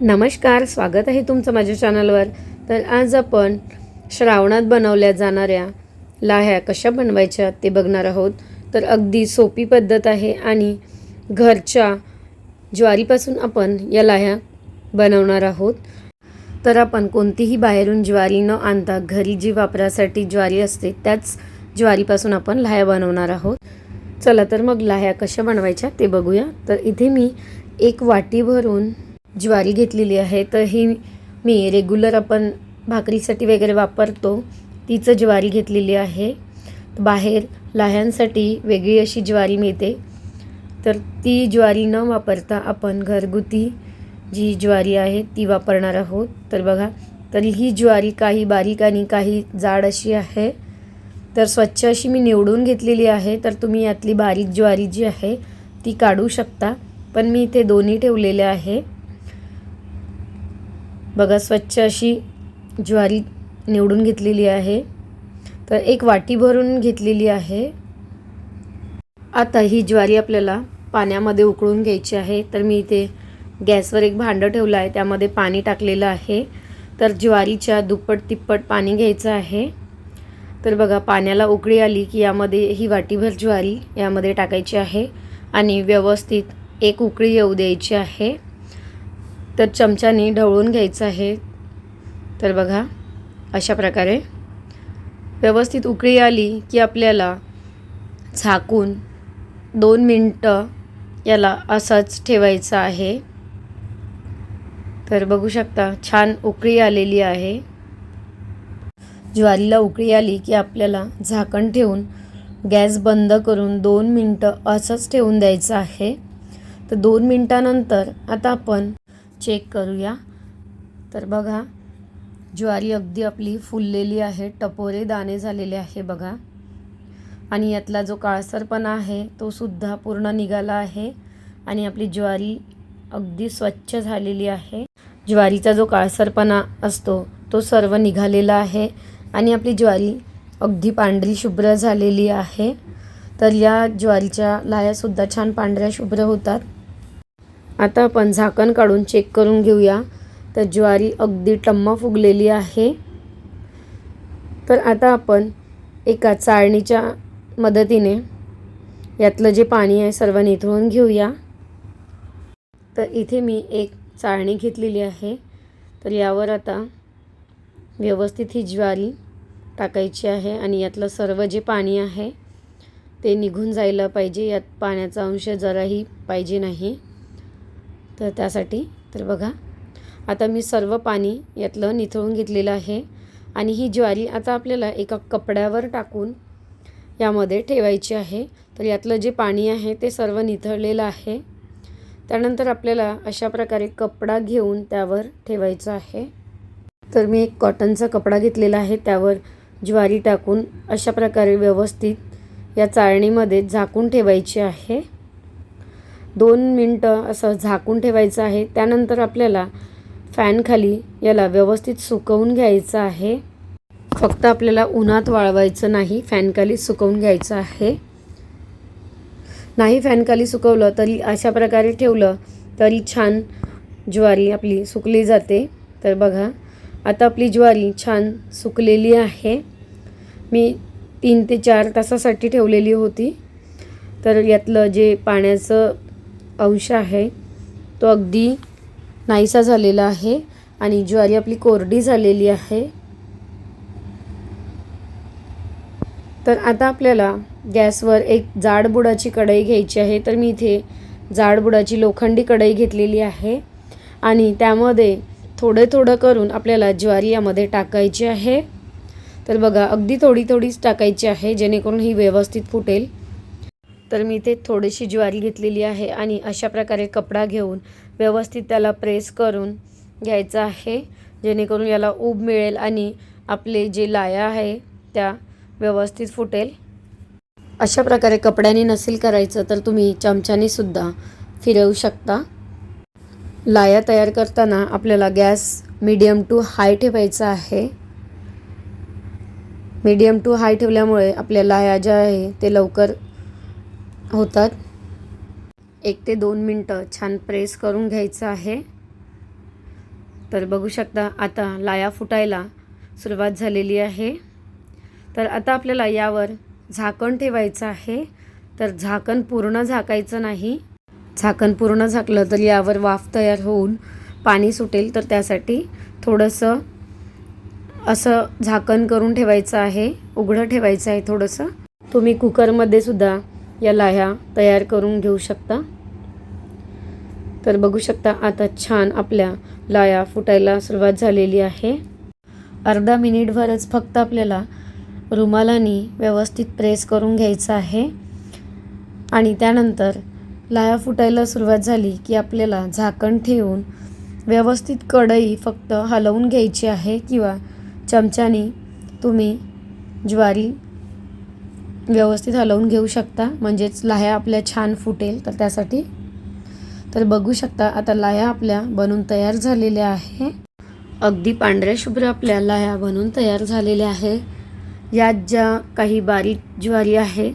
नमस्कार स्वागत आहे तुमचं माझ्या चॅनलवर तर आज आपण श्रावणात बनवल्या जाणाऱ्या लाह्या कशा बनवायच्या ते बघणार आहोत. तर अगदी सोपी पद्धत आहे आणि घरच्या ज्वारीपासून आपण या लाह्या बनवणार आहोत. तर आपण कोणतीही बाहेरून ज्वारी न आणता घरी जी वापरासाठी ज्वारी असते त्याच ज्वारीपासून आपण लाह्या बनवणार आहोत. चला तर मग लाह्या कशा बनवायच्या ते बघूया. तर इथे मी एक वाटी भरून ज्वारी घेतलेली आहे तर ही मी रेग्युलर आपण भाकरीसाठी वगैरे वापरतो. तिचं ज्वारी घेतलेली आहे. बाहेर लाह्यांसाठी वेगळी अशी ज्वारी मिळते. तर ती ज्वारी न वापरता आपण घरगुती जी ज्वारी आहे ती वापरणार आहोत. तर बघा तर ही ज्वारी काही बारीक आणि काही जाड अशी आहे. तर स्वच्छ अशी मी निवडून घेतलेली आहे. तर तुम्ही यातली बारीक ज्वारी जी आहे ती काढू शकता. पण मी इथे दोन्ही ठेवलेले आहे. बघा स्वच्छ अशी ज्वारी निवडून घेतलेली आहे. तर एक वाटी भरून घेतलेली आहे. आता ही ज्वारी आपल्याला पाण्यामध्ये उकळून घ्यायची आहे. तर मी इथे गॅसवर एक भांडं ठेवलं आहे. त्यामध्ये पाणी टाकलेलं आहे. तर ज्वारीच्या दुप्पट तिप्पट पाणी घ्यायचं आहे. तर बघा पाण्याला उकळी आली की यामध्ये ही वाटीभर ज्वारी यामध्ये टाकायची आहे. आणि व्यवस्थित एक उकळी येऊ द्यायची आहे. तर चमच्याने ढवळून घ्यायचं आहे. तर बघा अशा प्रकारे. व्यवस्थित उकळी आली की आपल्याला झाकून दोन मिनटं याला असंच ठेवायचं आहे. तर बघू शकता छान उकळी आलेली आहे. ज्वारीला उकळी आली की आपल्याला झाकण ठेवून गॅस बंद करून दोन मिनटं असंच ठेवून द्यायचं आहे. तर दोन मिनटानंतर आता आपण चेक करूया. तर बघा ज्वारी अगदी आपली फुललेली आहे टपोरे दाणे झालेले आहे बघा. आणि यातला जो काळसरपणा आहे तो सुद्धा पूर्ण निघाला आहे. आणि आपली ज्वारी अगदी स्वच्छ झालेली आहे. ज्वारीचा जो काळसरपणा असतो तो सर्व निघालेला आहे. आणि आपली ज्वारी अगदी पांढरी शुभ्र झालेली आहे. तर या ज्वारीच्या लायासुद्धा छान पांढऱ्या शुभ्र होतात. आता आपण झाकण काढून चेक करून घेऊया. तर ज्वारी अगदी टम्म फुगलेली आहे. तर आता आपण एका चाळणीच्या मदतीने यातलं जे पाणी आहे सर्व निथळून घेऊया. तर इथे मी एक चाळणी घेतलेली आहे. तर यावर आता व्यवस्थित ही ज्वारी टाकायची आहे आणि यातलं सर्व जे पाणी आहे ते निघून जायला पाहिजे. यात पाण्याचा अंश जराही पाहिजे नाही. तर त्यासाठी तर बघा आता मी सर्व पाणी यातलं निथळून घेतलेलं आहे आणि ही ज्वारी आता आपल्याला एका कपड्यावर टाकून यामध्ये ठेवायची आहे. तर यातलं जे पाणी आहे ते सर्व निथळलेलं आहे. त्यानंतर आपल्याला अशा प्रकारे कपडा घेऊन त्यावर ठेवायचं आहे. तर मी एक कॉटनचा कपडा घेतलेला आहे त्यावर ज्वारी टाकून अशा प्रकारे व्यवस्थित या चाळणीमध्ये झाकून ठेवायची आहे. दोन मिनटं असं झाकून ठेवायचं आहे. त्यानंतर आपल्याला फॅनखाली याला व्यवस्थित सुकवून घ्यायचं आहे. फक्त आपल्याला उन्हात वाळवायचं नाही फॅनखाली सुकवून घ्यायचं आहे. नाही फॅनखाली सुकवलं तरी अशा प्रकारे ठेवलं तरी छान ज्वारी आपली सुकली जाते. तर बघा आता आपली ज्वारी छान सुकलेली आहे. मी तीन ते चार तासासाठी ठेवलेली होती. तर यातलं जे पाण्याचं अंश आहे. तो अगदी नाहीसा झालेला आहे आणि ज्वारी आपली कोरडी झालेली आहे. तर आता आपल्याला गॅसवर एक जाडबुडाची कढई घ्यायची आहे. तर मी इथे जाडबुडाची लोखंडी कढई घेतलेली आहे आणि त्यामध्ये थोडं थोडं करून आपल्याला ज्वारी यामध्ये टाकायची आहे. तर बघा अगदी थोडी थोडीच टाकायची आहे जेणेकरून ही व्यवस्थित फुटेल. तर मी इथे थोडीशी ज्वारी घेतलेली आहे आणि अशा प्रकारे कपडा घेऊन व्यवस्थित त्याला प्रेस करून घ्यायचं आहे जेणेकरून याला ऊब मिळेल आणि आपले जे लाया आहे त्या व्यवस्थित फुटेल. अशा प्रकारे कपड्याने नसेल करायचं तर तुम्ही चमच्यानेसुद्धा फिरवू शकता. लाया तयार करताना आपल्याला गॅस मीडियम टू हाय ठेवायचा आहे. मीडियम टू हाय ठेवल्यामुळे आपल्या लाया ज्या आहे ते लवकर होतात. एक ते दोन मिनटं छान प्रेस करून घ्यायचं आहे. तर बघू शकता आता लाया फुटायला सुरुवात झालेली आहे. तर आता आपल्याला यावर झाकण ठेवायचं आहे. तर झाकण पूर्ण झाकायचं नाही. झाकण पूर्ण झाकलं तर यावर वाफ तयार होऊन पाणी सुटेल. तर त्यासाठी थोडंसं असं झाकण करून ठेवायचं आहे. उघडं ठेवायचं आहे थोडंसं. तुम्ही कुकरमध्ये सुद्धा या लाह्या तयार करून घेऊ शकता. तर बघू शकता आता छान आपल्या लाया फुटायला सुरुवात झालेली आहे. अर्धा मिनिटभरच फक्त आपल्याला रुमालानी व्यवस्थित प्रेस करून घ्यायचं आहे. आणि त्यानंतर लाया फुटायला सुरुवात झाली की आपल्याला झाकण ठेवून व्यवस्थित कढई फक्त हलवून घ्यायची आहे किंवा चमच्याने तुम्ही ज्वारी व्यवस्थित हलवून घेऊ शकता. म्हणजेच लाह्या आपल्या छान फुटेल तर त्यासाठी. तर बघू शकता आता लाह्या आपल्या बनून तयार झालेल्या आहे. अगदी पांढऱ्या शुभ्र आपल्या लाह्या बनून तयार झालेल्या आहे. यात ज्या काही बारीक ज्वारी आहे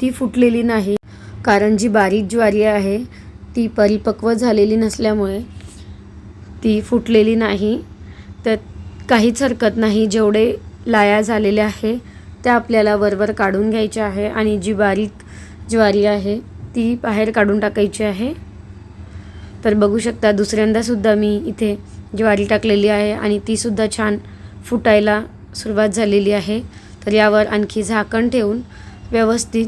ती फुटलेली नाही. कारण जी बारीक ज्वारी आहे ती परिपक्व झालेली नसल्यामुळे ती फुटलेली नाही. तर काहीच हरकत नाही जेवढे लाया झालेले आहे त्या आपल्याला वरवर काढून घ्यायच्या आहे आणि जी बारीक ज्वारी आहे ती बाहेर काढून टाकायची आहे. तर बघू शकता दुसऱ्यांदासुद्धा मी इथे ज्वारी टाकलेली आहे आणि तीसुद्धा छान फुटायला सुरुवात झालेली आहे. तर यावर आणखी झाकण ठेवून व्यवस्थित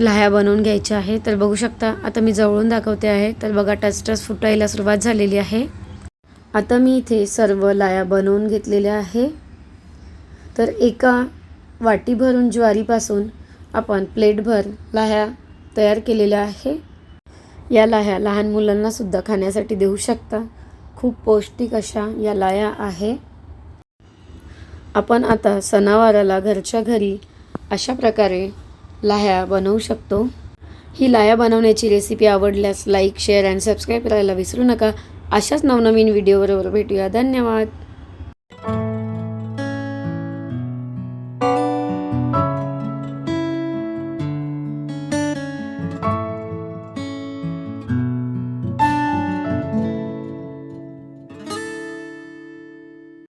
लाह्या बनवून घ्यायच्या आहे. तर बघू शकता आता मी जवळून दाखवते आहे. तर बघा टचटच फुटायला सुरुवात झालेली आहे. आता मी इथे सर्व लाया बनवून घेतलेल्या आहे. तर एका वाटी भरून ज्वारीपासून आपण प्लेटभर लाह्या तयार केलेल्या आहे. या लाह्या लहान मुलांनासुद्धा खाण्यासाठी देऊ शकता. खूप पौष्टिक अशा या लाया आहे. आपण आता सणावाराला घरच्या घरी अशा प्रकारे लाह्या बनवू शकतो. ही लाह्या बनवण्याची रेसिपी आवडल्यास लाईक शेअर अँड सबस्क्राईब करायला विसरू नका. अशाच नवनवीन व्हिडिओबरोबर भेटूया. धन्यवाद.